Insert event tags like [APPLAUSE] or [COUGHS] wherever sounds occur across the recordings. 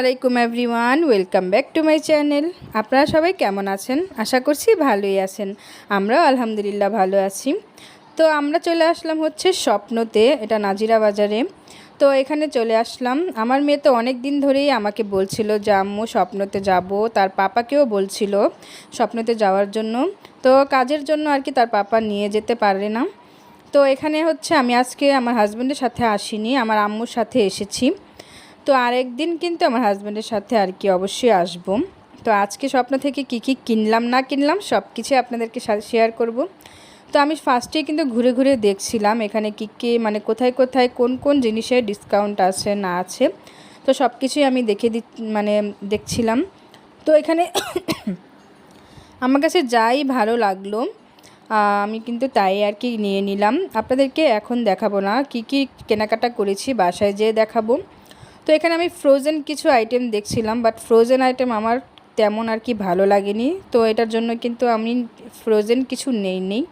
আলাইকুম everyone, welcome back to my channel. আপনারা সবাই কেমন আছেন? আশা করছি ভালোই আছেন। আমরাও আলহামদুলিল্লাহ ভালো আছি। তো আমরা চলে আসলাম হচ্ছে স্বপ্নতে, এটা নাজিরা বাজারে। তো এখানে চলে আসলাম। আমার মেয়ে তো অনেক দিন ধরেই আমাকে বলছিল যে, আম্মু, স্বপ্নতে যাব। তার পাপাকেও বলছিল স্বপ্নতে যাওয়ার জন্য। তো কাজের জন্য আর কি তার পাপা নিয়ে যেতে পারে না। তো এখানে হচ্ছে আমি আজকে আমার হাজব্যান্ডের সাথে আসিনি, আমার আম্মুর সাথে এসেছি। তো আরেকদিন কিন্তু আমার হাজব্যান্ডের সাথে আর কি অবশ্যই আসব। তো আজকে স্বপ্ন থেকে কি কি কিনলাম, না কিনলাম সব কিছুই আপনাদেরকে শেয়ার করব। তো আমি ফার্স্টেই কিন্তু ঘুরে ঘুরে দেখছিলাম এখানে কী কী মানে কোথায় কোথায় কোন কোন জিনিসের ডিসকাউন্ট আছে, না আছে। তো সব কিছুই আমি দেখে দি মানে দেখছিলাম। তো এখানে [COUGHS] আমার কাছে যাই ভালো লাগল আমি কিন্তু তাই আর কি নিয়ে নিলাম। আপনাদেরকে এখন দেখাবো না, কি কি কেনাকাটা করেছি, বাসায় যেয়ে দেখাবো। তো এখানে আমি ফ্রোজেন কিছু আইটেম দেখছিলাম বাট ফ্রোজেন আইটেম আমার তেমন আর কি ভালো লাগেনি। তো এটার জন্য কিন্তু আমি ফ্রোজেন কিছু নেই নেই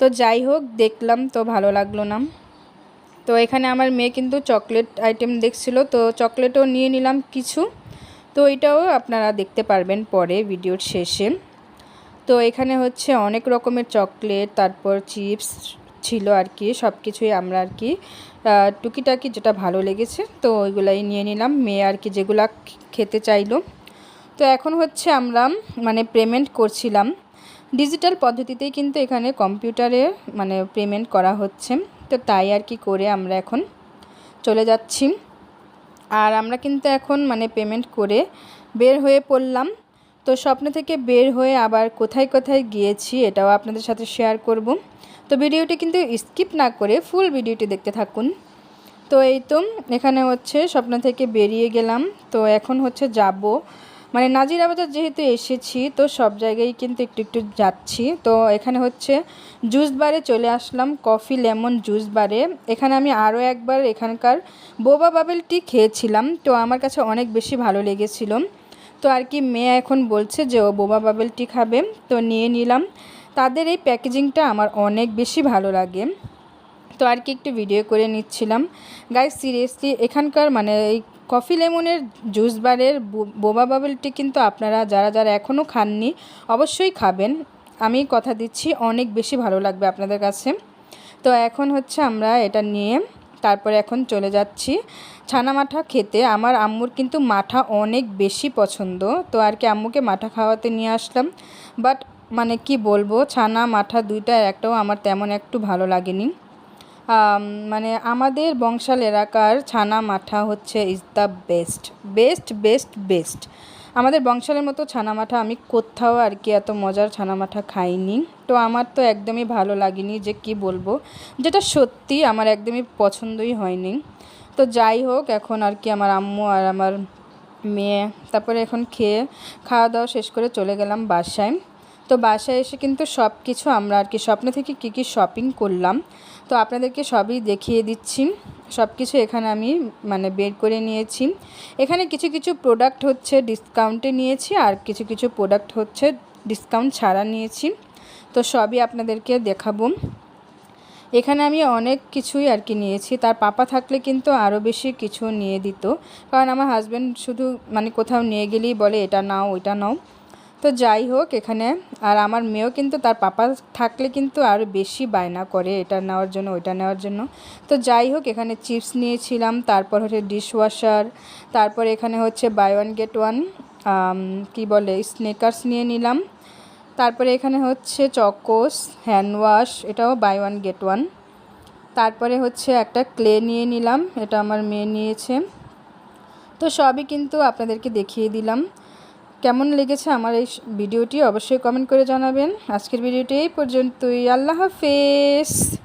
তো যাই হোক, দেখলাম তো ভালো লাগল না। তো এখানে আমার মেয়ে কিন্তু চকলেট আইটেম দেখছিল, তো চকলেটও নিয়ে নিলাম কিছু। তো এটাও আপনারা দেখতে পারবেন পরে ভিডিওর শেষে। তো এখানে হচ্ছে অনেক রকমের চকলেট তারপর চিপস ছিল আর কি সব কিছুই আমরা আর কি টুকিটাকি যেটা ভালো লেগেছে, তো ওইগুলাই নিয়ে নিলাম। মেয়ে আর কি যেগুলা খেতে চাইলো। তো এখন হচ্ছে আমরা মানে পেমেন্ট করছিলাম। ডিজিটাল পদ্ধতিতেই কিন্তু এখানে কম্পিউটারে মানে পেমেন্ট করা হচ্ছে। তো তাই আর কি করে আমরা এখন চলে যাচ্ছি। আর আমরা কিন্তু এখন মানে পেমেন্ট করে বের হয়ে পড়লাম। তো স্বপ্ন থেকে বের হয়ে আবার কোথায় কোথায় গিয়েছি, এটাও আপনাদের সাথে শেয়ার করব। তো ভিডিওটি কিন্তু স্কিপ না করে ফুল ভিডিওটি দেখতে থাকুন। তো এই তো, এখানে হচ্ছে স্বপ্ন থেকে বেরিয়ে গেলাম। তো এখন হচ্ছে যাব। মানে নাজিরা বাজার যেহেতু এসেছি, তো সব জায়গায় কিন্তু একটু একটু যাচ্ছি। তো এখানে হচ্ছে জুস বারে চলে আসলাম, কফি লেমন জুস বারে। এখানে আমি আরও একবার এখানকার বোবা বাবেল টি খেয়েছিলাম, তো আমার কাছে অনেক বেশি ভালো লেগেছিল। তো আর কি মেয়ে এখন বলছে যে ও বোবা বাবেল টি খাবে। তো নিয়ে নিলাম। তাদের এই প্যাকেজিংটা আমার অনেক বেশি ভালো লাগে। তো আর কি একটু ভিডিও করে নিচ্ছিলাম। গাইজ সিরিয়াসলি এখানকার মানে এই কফি লেমনের জুস বারের বোবা বাবেলটি কিন্তু আপনারা যারা যারা এখনও খাননি, অবশ্যই খাবেন। আমি কথা দিচ্ছি, অনেক বেশি ভালো লাগবে আপনাদের কাছে। তো এখন হচ্ছে আমরা এটা নিয়ে তারপরে এখন চলে যাচ্ছি ছানা মাঠা খেতে। আমার আম্মুর কিন্তু মাঠা অনেক বেশি পছন্দ। তো আর কি আম্মুকে মাঠা খাওয়াতে নিয়ে আসলাম। বাট মানে কি বলব, ছানা, মাঠা দুইটার একটাও আমার তেমন একটু ভালো লাগেনি। মানে আমাদের বংশাল এলাকার ছানা, মাঠা হচ্ছে is the best best best best আমাদের বংশালের মতো ছানা, মাঠা আমি কোথাও আর কি এত মজার ছানা, মাঠা খাইনি। তো আমার তো একদমই ভালো লাগেনি যে কি বলব, যেটা সত্যি আমার একদমই পছন্দই হয়নি। তো যাই হোক, এখন আর কি আমার আম্মু আর আমার মেয়ে, তারপরে এখন খেয়ে খাওয়া দাওয়া শেষ করে চলে গেলাম বাসায়। তো বাসায় এসে কিন্তু সব কিছু আমরা আর কি স্বপ্ন থেকে কী কী শপিং করলাম। তো আপনাদেরকে সবই দেখিয়ে দিচ্ছি। সব কিছু এখানে আমি মানে বের করে নিয়েছি। এখানে কিছু কিছু প্রোডাক্ট হচ্ছে ডিসকাউন্টে নিয়েছি আর কিছু কিছু প্রোডাক্ট হচ্ছে ডিসকাউন্ট ছাড়া নিয়েছি। তো সবই আপনাদেরকে দেখাবো। এখানে আমি অনেক কিছুই আর কি নিয়েছি। তার পাপা থাকলে কিন্তু আরও বেশি কিছু নিয়ে দিত। কারণ আমার হাজব্যান্ড শুধু মানে কোথাও নিয়ে গেলেই বলে, এটা নাও, ওইটা নাও। তো যাই হোক এখানে, আর আমার মেয়েও কিন্তু তার পাপা থাকলে কিন্তু আরও বেশি বায়না করে এটা নেওয়ার জন্য, ওইটা নেওয়ার জন্য। তো যাই হোক, এখানে চিপস নিয়েছিলাম, তারপর হচ্ছে ডিশওয়াশার তারপর এখানে হচ্ছে বাই ওয়ান গেট ওয়ান কী বলে স্নেকার্স নিয়ে নিলাম। তারপরে এখানে হচ্ছে চকোস হ্যান্ড ওয়াশ এটাও বাই ওয়ান গেট ওয়ান তারপরে হচ্ছে একটা ক্লে নিয়ে নিলাম, এটা আমার মেয়ে নিয়েছে। তো সবই কিন্তু আপনাদেরকে দেখিয়ে দিলাম। কেমন লেগেছে আমার এই ভিডিওটি অবশ্যই কমেন্ট করে জানাবেন। আজকের ভিডিওটি এই পর্যন্তই। আল্লাহ হাফেজ।